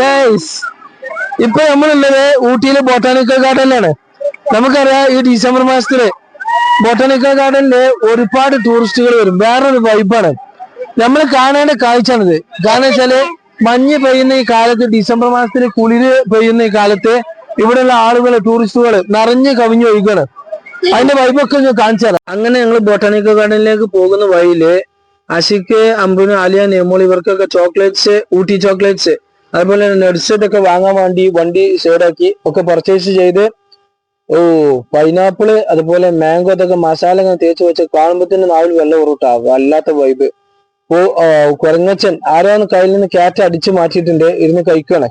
Guys ഇപ്പൊ നമ്മളുള്ളത് ഊട്ടിയിലെ botanical ഗാർഡനിലാണ് നമുക്കറിയാം ഈ ഡിസംബർ മാസത്തിൽ ബോട്ടാണിക്കൽ ഗാർഡനിൽ ഒരുപാട് ടൂറിസ്റ്റുകൾ വരും. വേറൊരു വൈബാണ് നമ്മൾ കാണേണ്ട കാഴ്ചയാണിത്. കാരണം വെച്ചാൽ മഞ്ഞ് പെയ്യുന്ന ഈ കാലത്ത് ഡിസംബർ മാസത്തിൽ കുളിര് പെയ്യുന്ന ഈ കാലത്ത് ഇവിടെയുള്ള ആളുകൾ ടൂറിസ്റ്റുകൾ നിറഞ്ഞു കവിഞ്ഞു ഒഴുകാണ്. അതിന്റെ വൈബൊക്കെ ഞാൻ കാണിച്ചു തരാം. അങ്ങനെ ഞങ്ങൾ ബൊട്ടാണിക്കൽ ഗാർഡനിലേക്ക് പോകുന്ന വഴിയിൽ അഷിക്ക് അമ്പുന് ആലിയ നെമോൾ ഇവർക്കൊക്കെ ചോക്ലേറ്റ്സ് ഊട്ടി ചോക്ലേറ്റ്സ് അതുപോലെ തന്നെ നട്സെറ്റ് ഒക്കെ വാങ്ങാൻ വേണ്ടി വണ്ടി സൈഡാക്കി ഒക്കെ പർച്ചേസ് ചെയ്ത് ഓ പൈനാപ്പിൾ അതുപോലെ മാംഗോ അതൊക്കെ മസാല ഇങ്ങനെ തേച്ച് വെച്ച് കാണുമ്പോൾ തന്നെ നാവിൽ വെള്ളം ഉറട്ടാ വല്ലാത്ത വൈബ് ഓ കുരങ്ങച്ചൻ ആരോന്ന് കയ്യിൽ നിന്ന് ക്യാറ്റ് അടിച്ചു മാറ്റിയിട്ടുണ്ട്? ഇരുന്ന് കഴിക്കണേ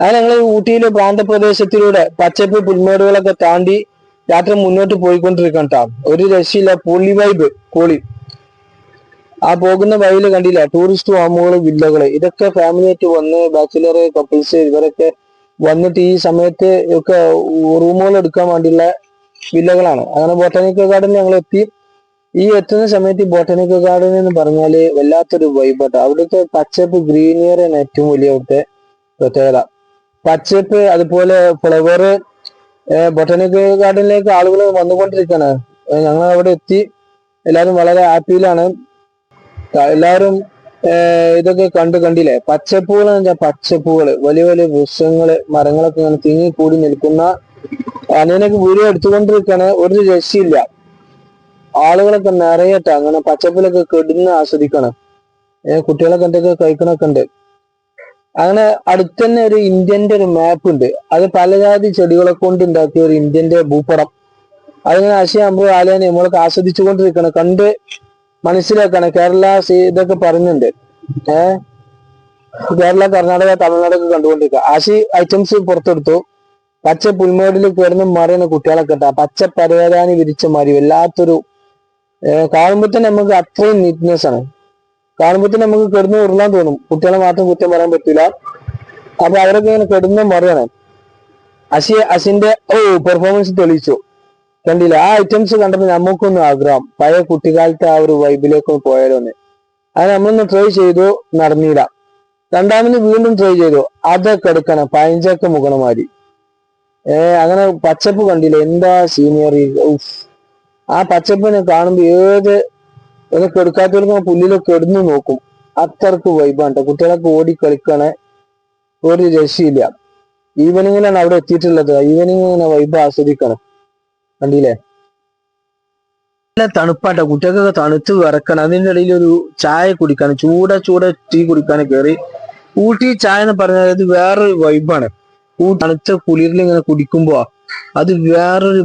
അങ്ങനെ ഞങ്ങൾ ഊട്ടിയിലെ പ്രാന്തപ്രദേശത്തിലൂടെ പച്ചപ്പ് പുൽമേടുകളൊക്കെ താണ്ടി യാത്ര മുന്നോട്ട് പോയിക്കൊണ്ടിരിക്കണം ഒരു രക്ഷയില്ല പൊളി വൈബ് പൊളി ആ പോകുന്ന വഴിയിൽ കണ്ടില്ല? ടൂറിസ്റ്റ് ഹോമുകൾ വില്ലകൾ ഇതൊക്കെ ഫാമിലി ആയിട്ട് വന്ന് ബാച്ചിലർ കപ്പിൾസ് ഇവരൊക്കെ വന്നിട്ട് ഈ സമയത്ത് ഒക്കെ റൂമുകൾ എടുക്കാൻ വേണ്ടിയുള്ള വില്ലകളാണ്. അങ്ങനെ ബോട്ടാനിക്കൽ ഗാർഡനിൽ ഞങ്ങൾ എത്തി. ഈ എത്തുന്ന സമയത്ത് ഈ ബോട്ടാനിക്കൽ ഗാർഡൻ എന്ന് പറഞ്ഞാൽ വല്ലാത്തൊരു വൈബട്ട അവിടുത്തെ പച്ചപ്പ് ഗ്രീനിയർ ഗ്രീനിയറാണ് ഏറ്റവും വലിയ അവിടുത്തെ പ്രത്യേകത. പച്ചപ്പ് അതുപോലെ ഫ്ലവർ ബൊട്ടാനിക്കൽ ഗാർഡനിലേക്ക് ആളുകൾ വന്നുകൊണ്ടിരിക്കുകയാണ്. ഞങ്ങൾ അവിടെ എത്തി. എല്ലാവരും വളരെ ഹാപ്പിയിലാണ് എല്ലാവരും ഇതൊക്കെ കണ്ടു കണ്ടില്ലേ? പച്ചപ്പൂകൾ എന്ന് വെച്ചാൽ പച്ചപ്പൂകൾ വലിയ വലിയ വൃക്ഷങ്ങൾ മരങ്ങളൊക്കെ ഇങ്ങനെ തിങ്ങി കൂടി നിൽക്കുന്ന അനിയനൊക്കെ വീഡിയോ എടുത്തുകൊണ്ടിരിക്കണേ ഒരു രക്ഷയില്ല. ആളുകളൊക്കെ നിറയട്ടെ. അങ്ങനെ പച്ചപ്പിലൊക്കെ കെടുന്ന് ആസ്വദിക്കണം. ഏഹ് കുട്ടികളൊക്കെ എന്തൊക്കെ കഴിക്കണൊക്കെ ഉണ്ട്. അങ്ങനെ അടുത്തന്നെ ഒരു ഇന്ത്യന്റെ ഒരു മാപ്പ് ഉണ്ട്. അത് പലജാതി ചെടികളെ കൊണ്ട് ഉണ്ടാക്കിയ ഒരു ഇന്ത്യന്റെ ഭൂപടം. അതിങ്ങനെ ആശയാകുമ്പോൾ ആലേനെ നമ്മളൊക്കെ ആസ്വദിച്ചുകൊണ്ടിരിക്കണം. കണ്ട് മനസ്സിലാക്കണം. കേരള സി- ഇതൊക്കെ പറഞ്ഞിട്ടുണ്ട് ഏഹ് കേരള കർണാടക തമിഴ്നാടൊക്കെ കണ്ടുകൊണ്ടിരിക്കുക. ആശി ഐറ്റംസ് പുറത്തെടുത്തു. പച്ച പുൽമേടിൽ കയറുന്ന മറിയുന്ന കുട്ടികളൊക്കെ ഉണ്ടാ പച്ച പരവേദാനി വിരിച്ച മാറി വല്ലാത്തൊരു കാണുമ്പോൾ തന്നെ നമുക്ക് അത്രയും നീറ്റ്നെസ് ആണ്. കാണുമ്പോൾ തന്നെ നമുക്ക് കിടന്ന് ഉരുളാൻ തോന്നും. കുട്ടികളെ മാത്രം കുറ്റം പറയാൻ പറ്റില്ല അപ്പൊ അവരൊക്കെ ഇങ്ങനെ കിടന്ന് മറിയാണ്. അശി അശിന്റെ ഓ പെർഫോമൻസ് തെളിയിച്ചു. കണ്ടില്ല? ആ ഐറ്റംസ് കണ്ടപ്പോൾ നമുക്കൊന്ന് ആഗ്രഹം. പഴയ കുട്ടിക്കാലത്തെ ആ ഒരു വൈബിലേക്ക് പോയാലോ പോയാലോന്ന്. അത് നമ്മളൊന്ന് ട്രൈ ചെയ്തു നടന്നില്ല. രണ്ടാമത് വീണ്ടും ട്രൈ ചെയ്തു. അതൊക്കെ എടുക്കണം. പഴഞ്ചക്ക മുഖണമാരി ഏ അങ്ങനെ പച്ചപ്പ് കണ്ടില്ല? എന്താ സീനിയറി ആ പച്ചപ്പിനെ കാണുമ്പോ ഏത് ഒന്ന് എടുക്കാത്തവർക്ക് പുല്ലിലൊക്കെ എടുന്നു നോക്കും. അത്രയ്ക്ക് വൈബാണ് കുട്ടികളൊക്കെ ഓടി കളിക്കണേ. ഒരു രക്ഷയില്ല. ഈവനിങ്ങിലാണ് അവിടെ എത്തിയിട്ടുള്ളത്. ഈവനിങ് ഇങ്ങനെ വൈബ് ആസ്വദിക്കണം. കണ്ടില്ലേ? നല്ല തണുപ്പാട്ടോ. കുട്ടികൾക്കൊക്കെ തണുത്ത് വിറക്കണം. അതിന്റെ ഇടയിൽ ഒരു ചായ കുടിക്കാൻ ചൂട ചൂട ടീ കുടിക്കാൻ കയറി. ഊട്ടി ചായ എന്ന് പറഞ്ഞാൽ അത് വേറൊരു വൈബാണ് തണുത്ത കുളിരിൽ ഇങ്ങനെ കുടിക്കുമ്പോ അത് വേറൊരു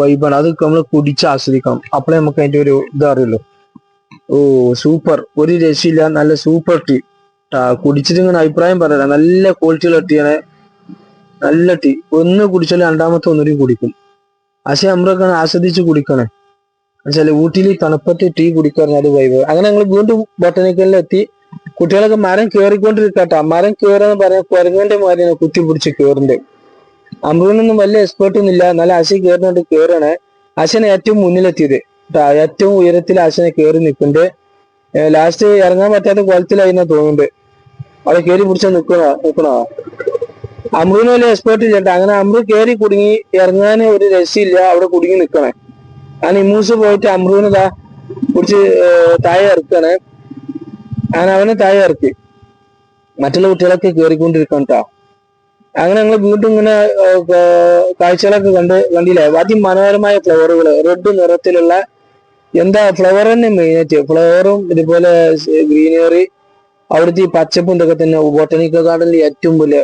വൈബാണ് അത് നമ്മൾ കുടിച്ച് ആസ്വദിക്കണം. അപ്പോഴേ നമുക്ക് അതിന്റെ ഒരു ഇതറിയുള്ളൂ ഓ സൂപ്പർ ഒരു രക്ഷയില്ല. നല്ല സൂപ്പർ ടീ കുടിച്ചിട്ട് ഇങ്ങനെ അഭിപ്രായം പറയാം നല്ല ക്വാളിറ്റിയുള്ള ടീ ആണ്. നല്ല ടീ ഒന്ന് കുടിച്ചാൽ രണ്ടാമത്തെ ഒന്നുകൂടി കുടിക്കും. പക്ഷെ നമ്മളൊക്കെ ആസ്വദിച്ച് കുടിക്കണേ. എന്നുവെച്ചാൽ ഊട്ടിയിൽ തണുപ്പത്ത് ടീ കുടിക്കാറുണ്ട് അത് വൈബ് അങ്ങനെ ഞങ്ങൾ വീണ്ടും ബൊട്ടണിക്കലിൽ എത്തി കുട്ടികളൊക്കെ മരം കയറിക്കൊണ്ടിരിക്കട്ടോ മരം കയറാന്ന് പറയാൻ കുരങ്ങന്റെ മാതിരിയാണ് കുത്തി പിടിച്ച് കയറുന്നത് അമ്രുവിനൊന്നും വലിയ എക്സ്പേർട്ട് ഒന്നും ഇല്ല. എന്നാലും അശി കയറുന്നുണ്ട് കയറാണ് അശനെ ഏറ്റവും മുന്നിലെത്തിയത്. ഏറ്റവും ഉയരത്തിൽ അശനെ കയറി നിൽക്കുന്നുണ്ട് ലാസ്റ്റ് ഇറങ്ങാൻ പറ്റാത്ത കോലത്തിലായിരുന്നു തോന്നുന്നുണ്ട്. അവിടെ കയറി പിടിച്ച നിക്കണോ നിക്കണോ അമ്രുവിന് വലിയ എക്സ്പേർട്ട് ഇല്ല ട്ടോ. അങ്ങനെ അമ്രു കയറി കുടുങ്ങി ഇറങ്ങാൻ ഒരു രക്ഷയില്ല അവിടെ കുടുങ്ങി നിൽക്കണേ അങ്ങനെ ഇമ്മൂസ് പോയിട്ട് അമ്രുവിന് താ പിടിച്ച് താഴെ ഇറക്കണേ. അങ്ങനെ അവനെ താഴെ ഇറക്കി. മറ്റുള്ള കുട്ടികളൊക്കെ കയറിക്കൊണ്ടിരിക്കണം കേട്ടോ. അങ്ങനെ ഞങ്ങൾ വീണ്ടും ഇങ്ങനെ കാഴ്ചകളൊക്കെ കണ്ട് കണ്ടില്ലേ? അതിമനോഹരമായ ഫ്ലവറുകൾ റെഡ് നിറത്തിലുള്ള എന്താ ഫ്ലവർ തന്നെ മെയിനായിട്ട് ഫ്ലവറും ഇതുപോലെ ഗ്രീനറി അവിടുത്തെ ഈ പച്ചപ്പും ഇതൊക്കെ തന്നെ ബോട്ടണിക്കൽ ഗാർഡനിൽ ഏറ്റവും വലിയ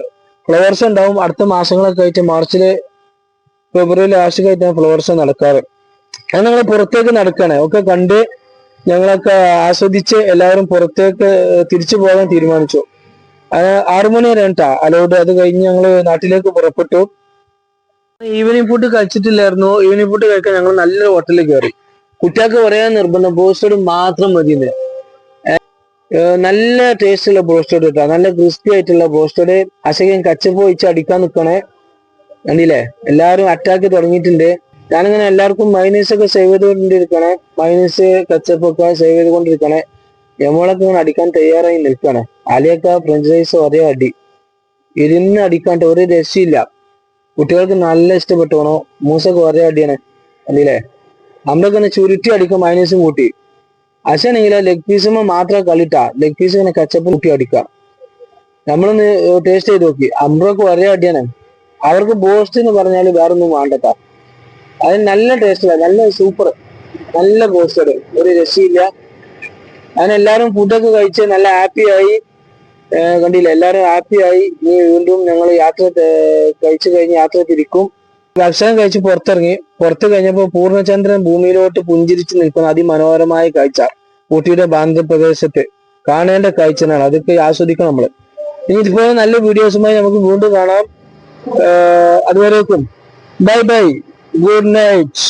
ഫ്ലവേഴ്സ് ഉണ്ടാവും. അടുത്ത മാസങ്ങളൊക്കെ ആയിട്ട് മാർച്ചിൽ ഫെബ്രുവരി ലാസ്റ്റ് ആയിട്ടാണ് ഫ്ലവേഴ്സ് നടക്കാറ്. അത് ഞങ്ങൾ പുറത്തേക്ക് നടക്കാണ്. ഒക്കെ കണ്ട് ഞങ്ങളൊക്കെ ആസ്വദിച്ച് എല്ലാവരും പുറത്തേക്ക് തിരിച്ചു പോകാൻ തീരുമാനിച്ചു. ആറുമണി ആറു മണി വരെ കേട്ടാ അലോട്ട് അത് കഴിഞ്ഞ് ഞങ്ങൾ നാട്ടിലേക്ക് പുറപ്പെട്ടു. ഈവനിങ് ഫുഡ് കഴിച്ചിട്ടില്ലായിരുന്നു. ഈവനിങ് ഫുഡ് കഴിക്കാൻ ഞങ്ങൾ നല്ലൊരു ഹോട്ടലിൽ കയറി. കുട്ടികൾക്ക് പറയാൻ നിർബന്ധം. ബ്രോസ്റ്റഡ് മാത്രം ഏഹ് നല്ല ടേസ്റ്റ് ഉള്ള ബ്രോസ്റ്റഡ് കിട്ടാ. നല്ല ക്രിസ്പി ആയിട്ടുള്ള ബ്രോസ്റ്റഡ്. അശകൻ കച്ചപ്പ് വെച്ച് അടിക്കാൻ നിൽക്കണേ കണ്ടില്ലേ? എല്ലാവരും അറ്റാക്ക് തുടങ്ങിയിട്ടുണ്ട്. ഞാനിങ്ങനെ എല്ലാവർക്കും മൈനസ് ഒക്കെ സേവ് ചെയ്തുകൊണ്ടിരിക്കണേ. മൈനസ് കച്ചപ്പ് ഒക്കെ സേവ് ചെയ്തുകൊണ്ടിരിക്കണേ. യമോളൊക്കെ ഇങ്ങനെ അടിക്കാൻ തയ്യാറായി നിൽക്കണേ. അലിയൊക്കെ ഫ്രഞ്ച് ഫ്രൈസ് ഒരേ അടി. ഇരുന്ന് അടിക്കാണ്ട് ഒരു രക്ഷയില്ല. കുട്ടികൾക്ക് നല്ല ഇഷ്ടപ്പെട്ടോണോ. മൂസൊക്കെ ഒരേ അടിയാണ്. അല്ലേ നമ്മളൊക്കെ ചുരുട്ടി അടിക്കും മൈനസും കൂട്ടി. അശാണെങ്കിൽ ലെഗ് പീസുമ്പോ മാത്രം കളിട്ടാ. ലെഗ് പീസ് ഇങ്ങനെ കച്ചപ്പ് കുട്ടി അടിക്കുക നമ്മളൊന്ന് ടേസ്റ്റ് ചെയ്ത് നോക്കി. അമ്രൊക്കെ ഒരേ അടിയാണ്. അവർക്ക് ബോസ്റ്റ് എന്ന് പറഞ്ഞാൽ വേറെ ഒന്നും അത് നല്ല ടേസ്റ്റ് നല്ല സൂപ്പർ നല്ല ബോസ്റ്റഡ് ഒരു രക്ഷയില്ല. അങ്ങനെ എല്ലാവരും ഫുഡൊക്കെ കഴിച്ച് നല്ല ഹാപ്പി ആയി. കണ്ടില്ല? എല്ലാവരും ഹാപ്പി ആയി. ഇനി വീണ്ടും ഞങ്ങൾ യാത്ര കഴിച്ചു കഴിഞ്ഞ് യാത്ര തിരിക്കും ഭക്ഷണം കഴിച്ച് പുറത്തിറങ്ങി. പുറത്തു കഴിഞ്ഞപ്പോൾ പൂർണചന്ദ്രൻ ഭൂമിയിലോട്ട് പുഞ്ചിരിച്ച് നിൽക്കുന്ന അതിമനോഹരമായ കാഴ്ച ഊട്ടിയുടെ ബാന്ധപ്രദേശത്ത് കാണേണ്ട കാഴ്ചനാണ്. അതൊക്കെ ആസ്വദിക്കണം നമ്മൾ. ഇനി ഇതുപോലെ നല്ല വീഡിയോസുമായി നമുക്ക് വീണ്ടും കാണാം. അതുവരേക്കും. Bye bye. Good night.